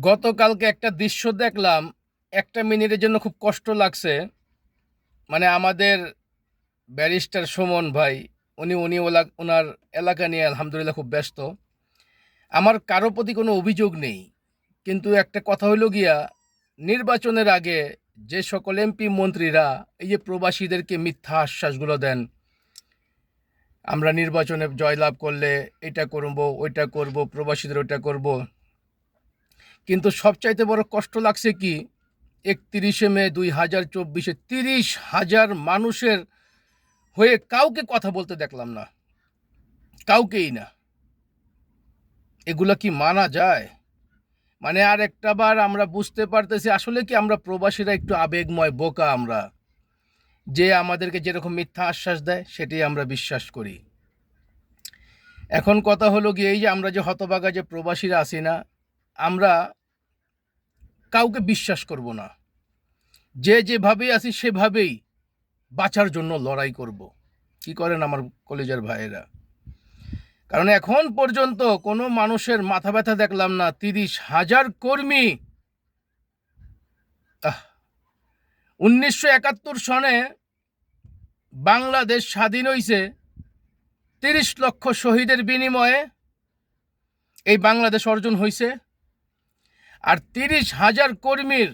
গতকালকে একটা দৃশ্য দেখলাম, একটা মিনিটের জন্য খুব কষ্ট লাগছে। মানে আমাদের ব্যারিস্টার সুমন ভাই, উনি উনি ওলা- ওনার এলাকা নিয়ে আলহামদুলিল্লাহ খুব ব্যস্ত। আমার কারও প্রতি কোনো অভিযোগ নেই। কিন্তু একটা কথা হইল গিয়া, নির্বাচনের আগে যে সকল এমপি মন্ত্রীরা, এই যে প্রবাসীদেরকে মিথ্যা আশ্বাসগুলো দেন, আমরা নির্বাচনে জয়লাভ করলে এটা করব, ওইটা করব, প্রবাসীদের ওইটা করব কিন্তু সবচাইতে বড় কষ্ট লাগছে কি? একত্রিশে মে দুই হাজার চব্বিশে তিরিশ হাজার মানুষের হয়ে কাউকে কথা বলতে দেখলাম না। কাউকেই না। এগুলা কি মানা যায়? মানে আর একটা বার আমরা বুঝতে পারতেছি, আসলে কি আমরা প্রবাসীরা একটু আবেগময় বোকা আমরা? যে আমাদেরকে যেরকম মিথ্যা আশ্বাস দেয়, সেটাই আমরা বিশ্বাস করি। এখন কথা হলো গিয়ে এই যে আমরা যে হতবাগা যে প্রবাসীরা আছি না আমরা কাউকে বিশ্বাস করব না। যে যেভাবেই আছি সেভাবেই বাঁচার জন্য লড়াই করব। কি করেন আমার কলেজের ভাইয়েরা? কারণ এখন পর্যন্ত কোনো মানুষের মাথা ব্যথা দেখলাম না। তিরিশ হাজার কর্মী। উনিশশো একাত্তর সনে বাংলাদেশ স্বাধীন হয়েছে তিরিশ লক্ষ শহীদের বিনিময়ে এই বাংলাদেশ অর্জন হয়েছে আর তিরিশ হাজার কর্মীর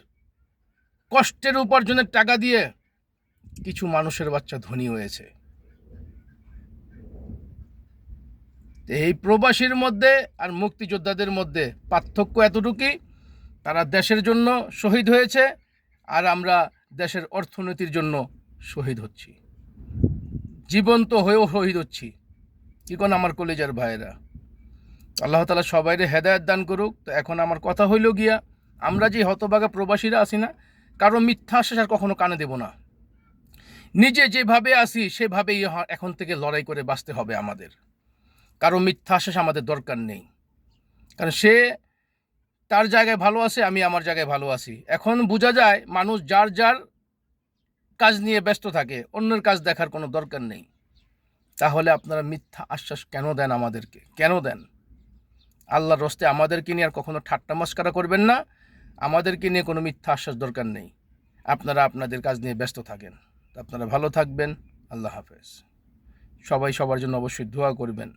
কষ্টের উপার্জনের টাকা দিয়ে কিছু মানুষের বাচ্চা ধনী হয়েছে। এই প্রবাসীর মধ্যে আর মুক্তিযোদ্ধাদের মধ্যে পার্থক্য এতটুকুই, তারা দেশের জন্য শহীদ হয়েছে আর আমরা দেশের অর্থনীতির জন্য শহীদ হচ্ছি। জীবন্ত হয়েও শহীদ হচ্ছি। কি কোন আমার কলেজার ভাইয়েরা? আল্লাহ তালা সবাইরে হেদায়ত দান করুক। তো এখন আমার কথা হইল গিয়া, আমরা যে হতবাগা প্রবাসীরা আসি না, কারও মিথ্যা আশ্বাস আর কখনো কানে দেব না। নিজে যেভাবে আসি সেভাবেই এখন থেকে লড়াই করে বাঁচতে হবে আমাদের। কারও মিথ্যা আশ্বাস আমাদের দরকার নেই। কারণ সে তার জায়গায় ভালো আছে, আমি আমার জায়গায় ভালো আছি। এখন বোঝা যায়, মানুষ যার যার কাজ নিয়ে ব্যস্ত থাকে, অন্যের কাজ দেখার কোনো দরকার নেই। তাহলে আপনারা মিথ্যা আশ্বাস কেন দেন আমাদেরকে? কেন দেন? আল্লাহর রস্তে আমাদেরকে নিয়ে আর কখনো ঠাট্টা মস্কারা করবেন না। আমাদেরকে নিয়ে কোনো মিথ্যা আশ্বাস দরকার নেই। আপনারা আপনাদের কাজ নিয়ে ব্যস্ত থাকেন। আপনারা ভালো থাকবেন। আল্লাহ হাফেজ। সবাই সবার জন্য অবশ্যই দোয়া করবেন।